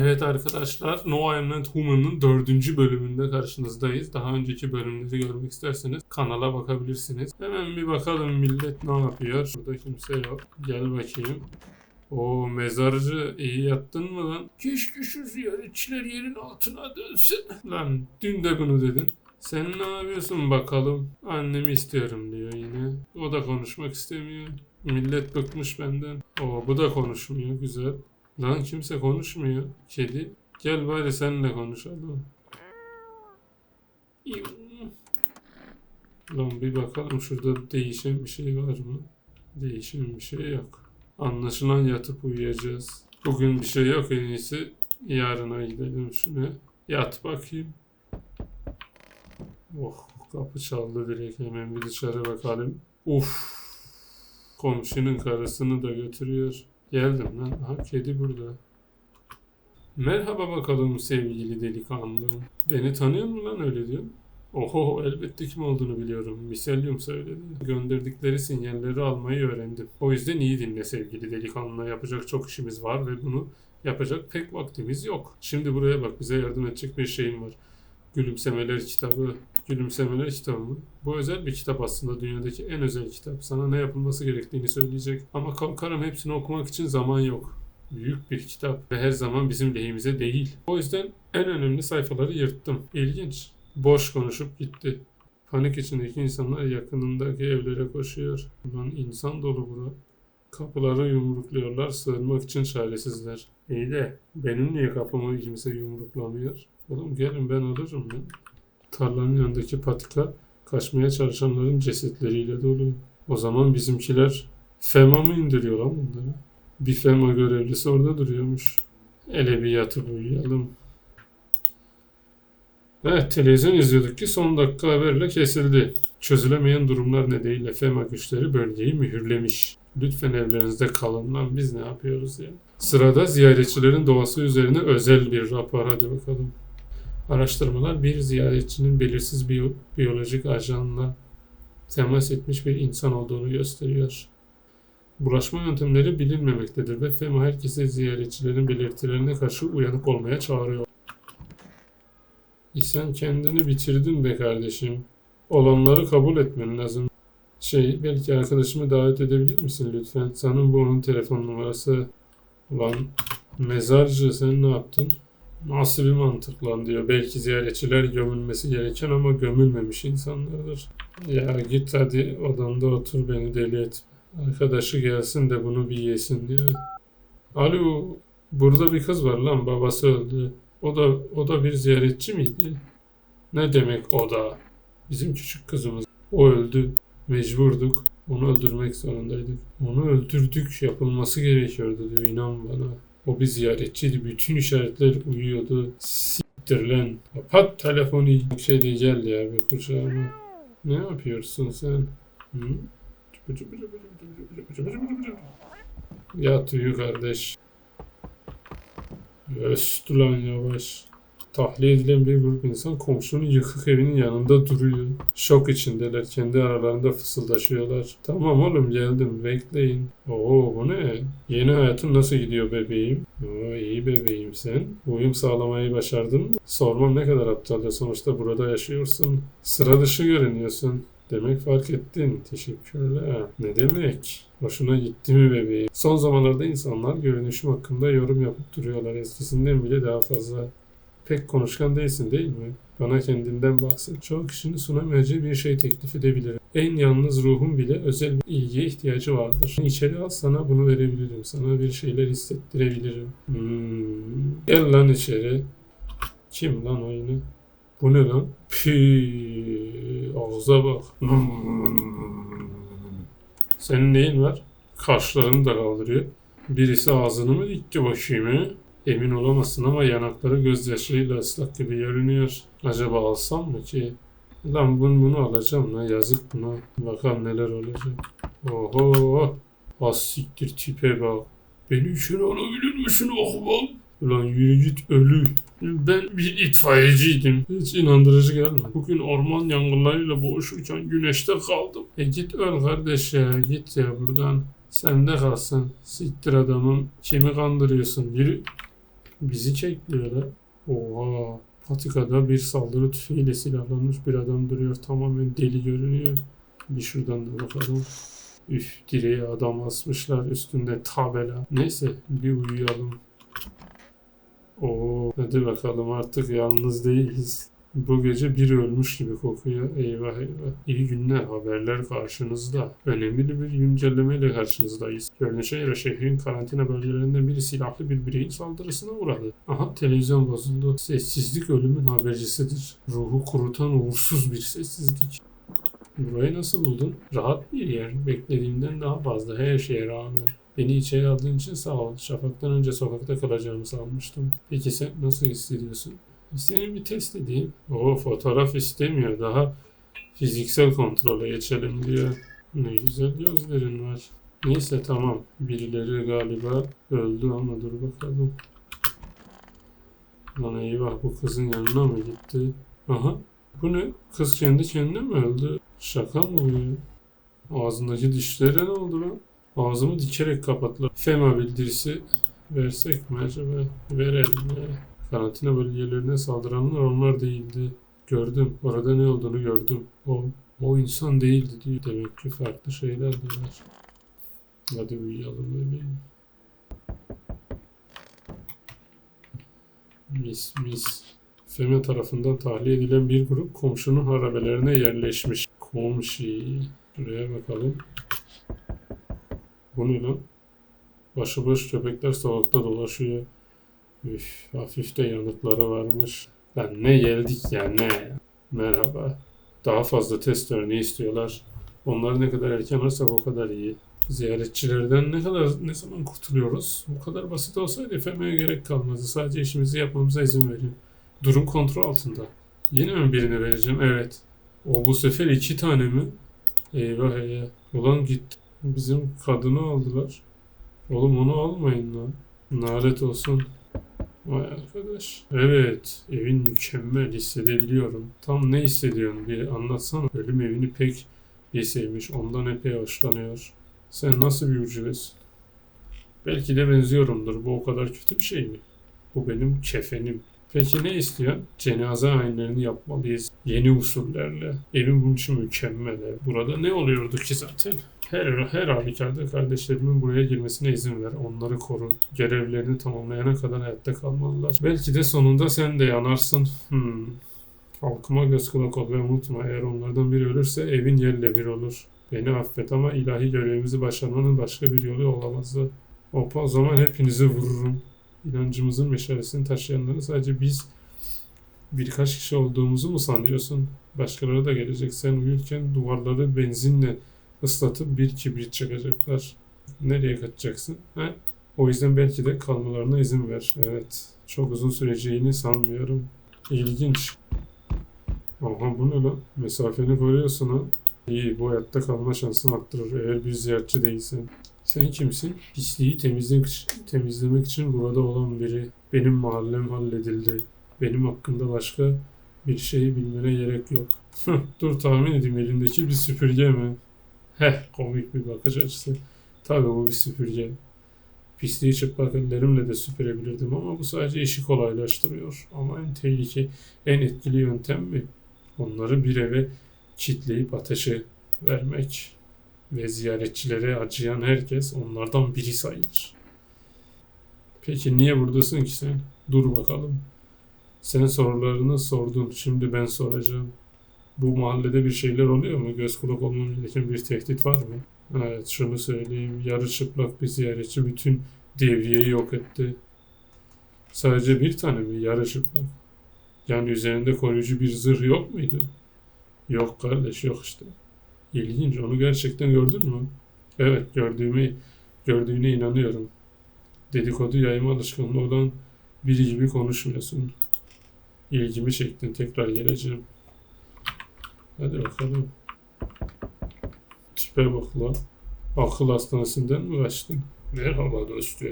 Evet arkadaşlar No I'm Not Human'ın dördüncü bölümünde karşınızdayız. Daha önceki bölümleri görmek isterseniz kanala bakabilirsiniz. Hemen bir bakalım millet ne yapıyor. Burada kimse yok. Gel bakayım. O mezarcı iyi yattın mı lan? Keşke şu ziyaretçiler yerin altına dönse. Lan dün de bunu dedin. Sen ne yapıyorsun bakalım? Annemi istiyorum diyor yine. O da konuşmak istemiyor. Millet bıkmış benden. O bu da konuşmuyor. Güzel. Lan kimse konuşmuyor. Kedi. Gel bari seninle konuşalım. Lan bir bakalım şurada değişen bir şey var mı? Değişen bir şey yok. Anlaşılan yatıp uyuyacağız. Bugün bir şey yok en iyisi. Yarına gidelim şuna. Yat bakayım. Oh kapı çaldı direkt hemen bir dışarı bakalım. Uf. Komşunun karısını da götürüyor. Geldim lan. Aha kedi burada. Merhaba bakalım sevgili delikanlı. Beni tanıyor mu lan öyle diyor. Oho elbette kim olduğunu biliyorum. Miselyum söyledi. Gönderdikleri sinyalleri almayı öğrendim. O yüzden iyi dinle sevgili delikanlı. Yapacak çok işimiz var ve bunu yapacak pek vaktimiz yok. Şimdi buraya bak bize yardım edecek bir şeyim var. Gülümsemeler kitabı. Gülümsemeler kitabı mı? Bu özel bir kitap aslında dünyadaki en özel kitap. Sana ne yapılması gerektiğini söyleyecek. Ama korkarım hepsini okumak için zaman yok. Büyük bir kitap ve her zaman bizim lehimize değil. O yüzden en önemli sayfaları yırttım. İlginç. Boş konuşup gitti. Panik içindeki insanlar yakınındaki evlere koşuyor. Lan insan dolu bura. Kapıları yumrukluyorlar sığınmak için çaresizler. İyi de benim niye kapımı kimse yumruklamıyor? Oğlum gelin ben alırım ya. Tarlanın yanındaki patika kaçmaya çalışanların cesetleriyle dolu. O zaman bizimkiler FEMA mı indiriyor lan bunları? Bir FEMA görevlisi orada duruyormuş. Ele bir yatıp uyuyalım. Evet televizyon izliyorduk ki son dakika haberle kesildi. Çözülemeyen durumlar nedeniyle FEMA güçleri bölgeyi mühürlemiş. Lütfen evlerinizde kalın lan biz ne yapıyoruz ya. Sırada ziyaretçilerin doğası üzerine özel bir rapor hadi bakalım. Araştırmalar bir ziyaretçinin belirsiz biyo- biyolojik ajanla temas etmiş bir insan olduğunu gösteriyor. Bulaşma yöntemleri bilinmemektedir ve FEMA herkese ziyaretçilerin belirtilerine karşı uyanık olmaya çağırıyor. Sen kendini bitirdin be kardeşim. Olanları kabul etmen lazım. Şey, belki arkadaşımı davet edebilir misin lütfen? Sanırım bu onun telefon numarası. Ulan mezarcı sen ne yaptın? Nasıl bir mantık lan diyor. Belki ziyaretçiler gömülmesi gereken ama gömülmemiş insanlardır. Ya git hadi odanda otur beni deli etme. Arkadaşı gelsin de bunu bir yesin diyor. Alo burada bir kız var lan babası öldü. O da o da bir ziyaretçi miydi? Ne demek o da? Bizim küçük kızımız. O öldü. Mecburduk. Onu öldürmek zorundaydık. Onu öldürdük. Yapılması gerekiyordu diyor. inan bana. O bir ziyaretçiydi. Bütün işaretler uyuyordu. Siktir lan. Kapat telefonu. Bir şey değil gel ya bir kucağıma. Ne yapıyorsun sen? Hı? Yat uyu kardeş. Öst lan yavaş. Tahliye edilen bir grup insan komşunun yıkık evinin yanında duruyor. Şok içindeler. Kendi aralarında fısıldaşıyorlar. Tamam oğlum geldim bekleyin. Oo bu ne? Yeni hayatın nasıl gidiyor bebeğim? Oo iyi bebeğim sen. Uyum sağlamayı başardın mı? Sormam ne kadar aptalca sonuçta burada yaşıyorsun. Sıra dışı görünüyorsun. Demek fark ettin. Teşekkürler. Ne demek? Hoşuna gitti mi bebeğim? Son zamanlarda insanlar görünüşüm hakkında yorum yapıp duruyorlar. Eskisinden bile daha fazla. Pek konuşkan değilsin değil mi? Bana kendinden bahset. Çoğu kişinin sunamayacağı bir şey teklif edebilirim. En yalnız ruhun bile özel bir ilgiye ihtiyacı vardır. İçeri al sana bunu verebilirim. Sana bir şeyler hissettirebilirim. Hmm. Gel lan içeri. Kim lan o? Bu ne lan? Pii, ağza bak. Senin neyin var? Kaşlarını da kaldırıyor. Birisi ağzını mı dikti bakayım he? Emin olamazsın ama yanakları gözyaşlarıyla ıslak gibi görünüyor. Acaba alsam mı ki? Lan bunu, bunu alacağım lan yazık buna. Bakalım neler olacak. Oho. Az siktir tipe bak. Beni içeri alabilir misin ahbap? Ulan yürü git ölü. Ben bir itfaiyeciydim. Hiç inandırıcı gelmedi. Bugün orman yangınlarıyla boğuşurken güneşte kaldım. E git öl kardeş ya. Git ya buradan. Sende kalsın. Siktir adamım. Kimi kandırıyorsun? Yürü. Bizi çekmiyorlar. Oha. Patikada bir saldırı tüfeğiyle silahlanmış bir adam duruyor. Tamamen deli görünüyor. Bir şuradan da bakalım. Üf direğe adam asmışlar üstünde tabela. Neyse bir uyuyalım. Oo, hadi bakalım artık yalnız değiliz. Bu gece biri ölmüş gibi kokuyor. Eyvah eyvah. İyi günler. Haberler karşınızda. Önemli bir güncellemeyle karşınızdayız. Görünüşe göre şehrin karantina bölgelerinden biri silahlı bir bireyin saldırısına uğradı. Aha televizyon bozuldu. Sessizlik ölümün habercisidir. Ruhu kurutan uğursuz bir sessizlik. Burayı nasıl buldun? Rahat bir yer. Beklediğimden daha fazla her şeye rağmen. Beni içeri aldığın için sağ ol. Şafaktan önce sokakta kalacağımı sanmıştım. Peki sen nasıl hissediyorsun? Senin bir test edeyim. O fotoğraf istemiyor. Daha fiziksel kontrole geçelim diyor. Ne güzel gözlerin var. Neyse tamam. Birileri galiba öldü ama dur bakalım. Lan eyvah bu kızın yanına mı gitti? Aha. Bu ne? Kız kendi kendine mi öldü? Şaka mı bu ya? Ağzındaki dişlere ne oldu lan? Ağzımı dikerek kapattılar. FEMA bildirisi versek mi acaba? Verelim ya. Karantina bölgelerine saldıranlar onlar değildi. Gördüm. Orada ne olduğunu gördüm. O, o insan değildi diyor. Demek ki farklı şeyler de var. Hadi uyuyalım bebeğim. Mis mis. FEMA tarafından tahliye edilen bir grup komşunun harabelerine yerleşmiş. Komşi. Şuraya bakalım. Bu ne lan? Başıboş köpekler sokakta dolaşıyor. Üf, hafif de yanıkları varmış. Lan ne geldik ya ne? Merhaba. Daha fazla test örneği istiyorlar. Onları ne kadar erken alırsak o kadar iyi. Ziyaretçilerden ne kadar ne zaman kurtuluyoruz? Bu kadar basit olsaydı FM'ye gerek kalmazdı. Sadece işimizi yapmamıza izin verin. Durum kontrol altında. Yine mi birine vereceğim? Evet. O bu sefer iki tane mi? Eyvah eyvah. Ulan git. Bizim kadını aldılar. Oğlum onu almayın lan. Nalet olsun. Vay arkadaş. Evet, evin mükemmel hissedebiliyorum. Tam ne hissediyorsun bir anlatsana. Ölüm evini pek iyi sevmiş, ondan epey hoşlanıyor. Sen nasıl bir ucubes? Belki de benziyorumdur. Bu o kadar kötü bir şey mi? Bu benim kefenim. Peki ne istiyorsun? Cenaze ayinlerini yapmalıyız. Yeni usullerle. Evin bunun için mükemmel. Burada ne oluyordu ki zaten? Her, her halükarda kardeşlerimin buraya girmesine izin ver. Onları koru. Görevlerini tamamlayana kadar hayatta kalmalılar. Belki de sonunda sen de yanarsın. Hmm. Halkıma göz kulak ol ve unutma. Eğer onlardan biri ölürse evin yerle bir olur. Beni affet ama ilahi görevimizi başarmanın başka bir yolu olamazdı. Opa o zaman hepinizi vururum. İnancımızın meşalesini taşıyanları sadece biz birkaç kişi olduğumuzu mu sanıyorsun? Başkaları da gelecek. Sen uyurken duvarları benzinle ıslatıp bir kibrit çakacaklar. Nereye kaçacaksın? Ha? O yüzden belki de kalmalarına izin ver. Evet. Çok uzun süreceğini sanmıyorum. İlginç. Aha bu ne lan? Mesafeni koruyorsun ha. İyi bu hayatta kalma şansını arttırır eğer bir ziyaretçi değilsen. Sen kimsin? Pisliği temizlemek, temizlemek için burada olan biri. Benim mahallem halledildi. Benim hakkında başka bir şey bilmene gerek yok. Dur tahmin edeyim elindeki bir süpürge mi? Heh komik bir bakış açısı. Tabii bu bir süpürge. Pisliği çıplak ellerimle de süpürebilirdim ama bu sadece işi kolaylaştırıyor. Ama en tehlike, en etkili yöntem mi? Onları bir eve kitleyip ateşe vermek ve ziyaretçilere acıyan herkes onlardan biri sayılır. Peki niye buradasın ki sen? Dur bakalım. Sen sorularını sordun. Şimdi ben soracağım. Bu mahallede bir şeyler oluyor mu? Göz kulak olmam gereken bir tehdit var mı? Evet şunu söyleyeyim. Yarı çıplak bir ziyaretçi bütün devriyeyi yok etti. Sadece bir tane mi yarı çıplak? Yani üzerinde koruyucu bir zırh yok muydu? Yok kardeş yok işte. İlginç. Onu gerçekten gördün mü? Evet gördüğümü gördüğüne inanıyorum. Dedikodu yayma alışkanlığı olan biri gibi konuşmuyorsun. İlgimi çektin. Tekrar geleceğim. Hadi bakalım. Tipe bak la. Akıl hastanesinden mi kaçtın? Merhaba dostum.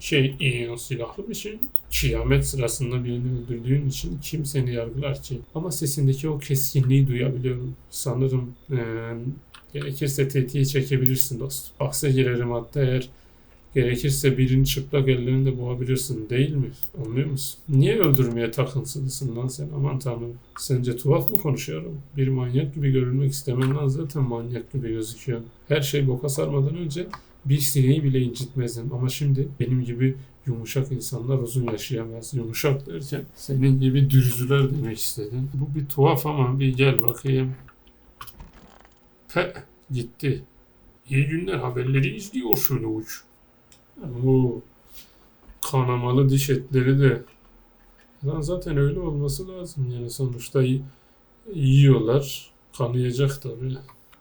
Şey, e, silahlı bir şey. Kıyamet sırasında birini öldürdüğün için kim seni yargılar ki? Ama sesindeki o keskinliği duyabiliyorum. Sanırım e, gerekirse tetiği çekebilirsin dostum. Baksa girerim hatta eğer Gerekirse birini çıplak ellerinde boğabilirsin değil mi? Anlıyor musun? Niye öldürmeye takıntılısın lan sen? Aman tanrım. Sence tuhaf mı konuşuyorum? Bir manyak gibi görünmek istemenden zaten manyak gibi gözüküyor. Her şey boka sarmadan önce bir sineği bile incitmezdim. Ama şimdi benim gibi yumuşak insanlar uzun yaşayamaz. Yumuşak derken senin gibi dürzüler demek istedim. Bu bir tuhaf ama bir gel bakayım. He, gitti. İyi günler haberleri izliyorsun uç. Bu kanamalı diş etleri de Lan zaten öyle olması lazım yani sonuçta yiyorlar. Kanayacak tabii.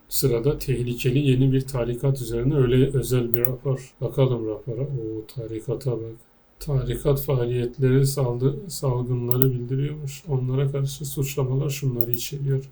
Sırada tehlikeli yeni bir tarikat üzerine öyle özel bir rapor. Bakalım rapora. O tarikata bak. Tarikat faaliyetleri saldı, salgınları bildiriyormuş. Onlara karşı suçlamalar şunları içeriyor.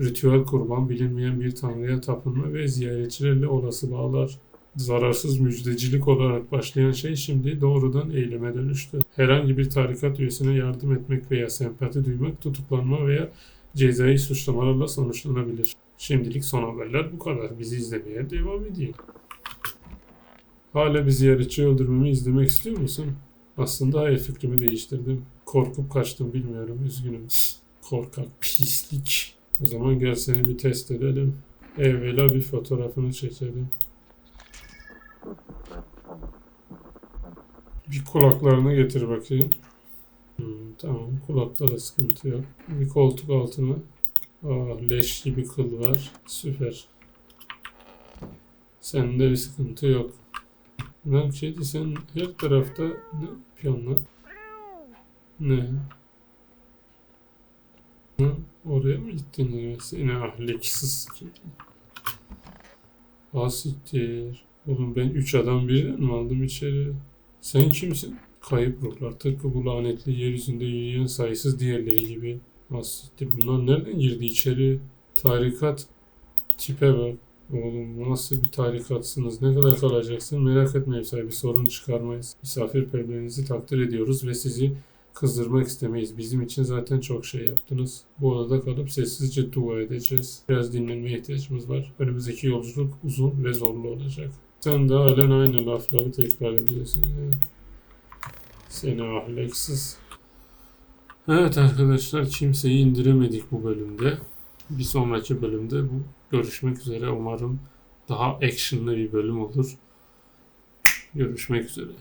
Ritüel kurban, bilinmeyen bir tanrıya tapınma ve ziyaretçilerle olası bağlar. Zararsız müjdecilik olarak başlayan şey şimdi doğrudan eyleme dönüştü. Herhangi bir tarikat üyesine yardım etmek veya sempati duymak tutuklanma veya cezai suçlamalarla sonuçlanabilir. Şimdilik son haberler bu kadar. Bizi izlemeye devam edin. Hala bir ziyaretçi öldürmemi izlemek istiyor musun? Aslında hayır fikrimi değiştirdim. Korkup kaçtım bilmiyorum üzgünüm. Korkak pislik. O zaman gel seni bir test edelim. Evvela bir fotoğrafını çekelim. Bir kulaklarını getir bakayım. Hmm, tamam kulakta da sıkıntı yok. Bir koltuk altına. Aa, leş gibi kıl var. Süper. Sende bir sıkıntı yok. Lan kedi sen her tarafta ne lan? Ne? Hı? Oraya mı gittin yine? Seni ahlaksız kedi. Asiktir. Oğlum ben üç adam birden mi aldım içeri? Sen kimsin? Kayıp ruhlar. Tıpkı bu lanetli yeryüzünde yürüyen sayısız diğerleri gibi. Asiktir. Bunlar nereden girdi içeri? Tarikat. Tipe bak. Oğlum nasıl bir tarikatsınız? Ne kadar kalacaksın? Merak etme ev sahibi sorun çıkarmayız. Misafirperverliğinizi takdir ediyoruz ve sizi kızdırmak istemeyiz. Bizim için zaten çok şey yaptınız. Bu odada kalıp sessizce dua edeceğiz. Biraz dinlenmeye ihtiyacımız var. Önümüzdeki yolculuk uzun ve zorlu olacak. Sen de halen aynı lafları tekrar ediyorsun. ya. Seni ahlaksız. Evet arkadaşlar kimseyi indiremedik bu bölümde. Bir sonraki bölümde bu görüşmek üzere. Umarım daha actionlı bir bölüm olur. Görüşmek üzere.